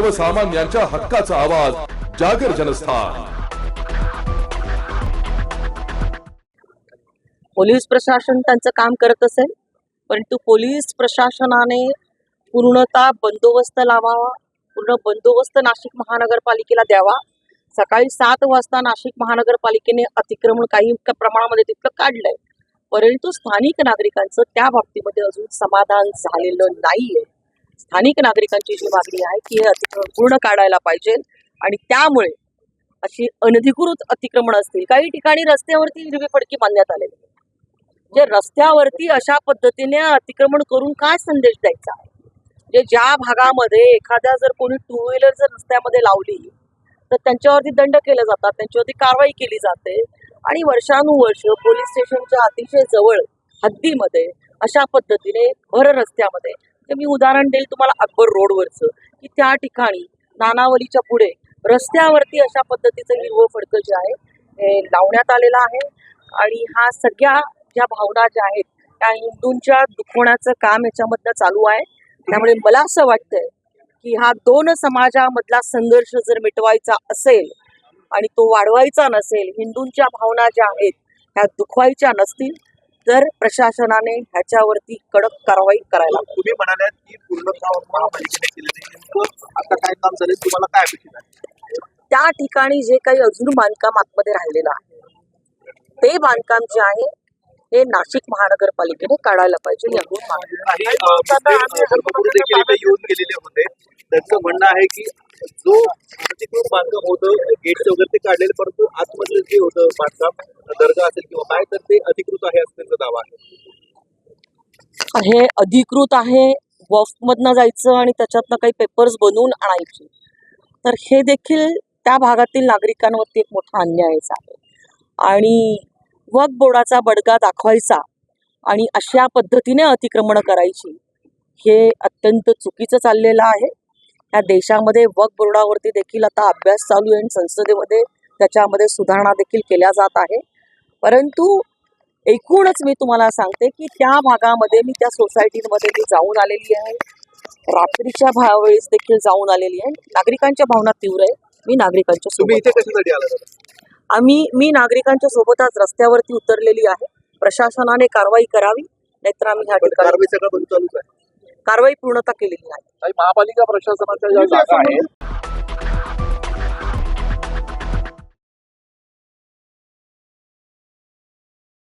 सर्वसामान्यांच्या हक्काचा आवाज जागर जनस्थान. पोलीस प्रशासन त्यांचं काम करत असेल परंतु पोलीस प्रशासनाने पूर्णतः बंदोबस्त लावावा पूर्ण बंदोबस्त नाशिक महानगरपालिकेला द्यावा. सकाळी सात वाजता नाशिक महानगरपालिकेने अतिक्रमण काही प्रमाणामध्ये तितकं काढलंय. परंतु स्थानिक नागरिकांचं त्या बाबतीमध्ये अजून समाधान झालेलं नाहीये. स्थानिक नागरिकांची जी मागणी आहे की हे अतिक्रमण पूर्ण काढायला पाहिजे. आणि त्यामुळे अशी अनधिकृत अतिक्रमण असतील काही ठिकाणी रस्त्यावरती हिरवी फडकी बांधण्यात आलेली आहे. जे रस्त्यावरती अशा पद्धतीने अतिक्रमण करून काय संदेश द्यायचा? आहे जे ज्या भागामध्ये एखाद्या जर कोणी टू व्हीलर जर रस्त्यामध्ये लावली तर त्यांच्यावरती दंड केले जातात त्यांच्यावरती कारवाई केली जाते. आणि वर्षानुवर्ष पोलीस स्टेशनच्या अतिशय जवळ हद्दीमध्ये अशा पद्धतीने भर रस्त्यामध्ये तर मी उदाहरण देईल तुम्हाला अकबर रोडवरचं की त्या ठिकाणी नानावलीच्या पुढे रस्त्यावरती अशा पद्धतीचं हिरवं फडकं जे आहे हे लावण्यात आलेलं आहे. आणि हा सगळ्या ज्या भावना ज्या आहेत त्या हिंदूंच्या दुखवण्याचं काम याच्यामधलं चालू आहे. त्यामुळे मला असं वाटतंय की हा दोन समाजामधला संघर्ष जर मिटवायचा असेल आणि तो वाढवायचा नसेल हिंदूंच्या भावना ज्या आहेत ह्या दुखवायच्या नसतील तर प्रशासनाने ह्याच्यावरती कडक कारवाई करायला. तुम्ही म्हणाल्यात की पूर्ण काम महापालिकेने केले नाही नेमकं आता काय काम झालं तुम्हाला काय अपेक्षित आहे? त्या ठिकाणी जे काही अजून बांधकाम आतमध्ये राहिलेलं आहे ते बांधकाम जे आहे हे नाशिक महानगरपालिकेने काढायला पाहिजे. येऊन गेलेले होते. त्यांचं म्हणणं आहे की जो अतिकृत बांधकाम होतं गेटचं वगैरे ते काढलेलं परंतु आतमधलं जे होतं बांधकाम दर्गा असेल किंवा काय तर ते अधिकृत आहे असं त्यांचा दावा आहे. हे अधिकृत आहे वफमधनं जायचं आणि त्याच्यातनं काही पेपर्स बनवून आणायचे. तर हे देखील त्या भागातील नागरिकांवरती एक मोठा अन्यायच आहे आणि वक बोर्डाचा बडगा दाखवायचा आणि अशा पद्धतीने अतिक्रमण करायची हे अत्यंत चुकीचं चाललेलं आहे. या देशामध्ये वक्फ बोर्डावरती देखील आता अभ्यास चालू आहे आणि संसदेमध्ये त्याच्यामध्ये सुधारणा देखील केल्या जात आहे. परंतु एकूणच मी तुम्हाला सांगते की त्या भागामध्ये मी त्या सोसायटीमध्ये मी जाऊन आलेली आहे. रात्रीच्या वेळेस देखील जाऊन आलेली आहे. नागरिकांच्या भावना तीव्र आहे मी नागरिकांच्या सोबत आम्ही मी नागरिकांच्या सोबतच रस्त्यावरती उतरलेली आहे. प्रशासनाने कारवाई करावी नाहीतर आम्ही ह्या ठिकाणी कारवाई पूर्णतः केलेली आहे महापालिका प्रशासनाच्या ज्या जागा आहेत.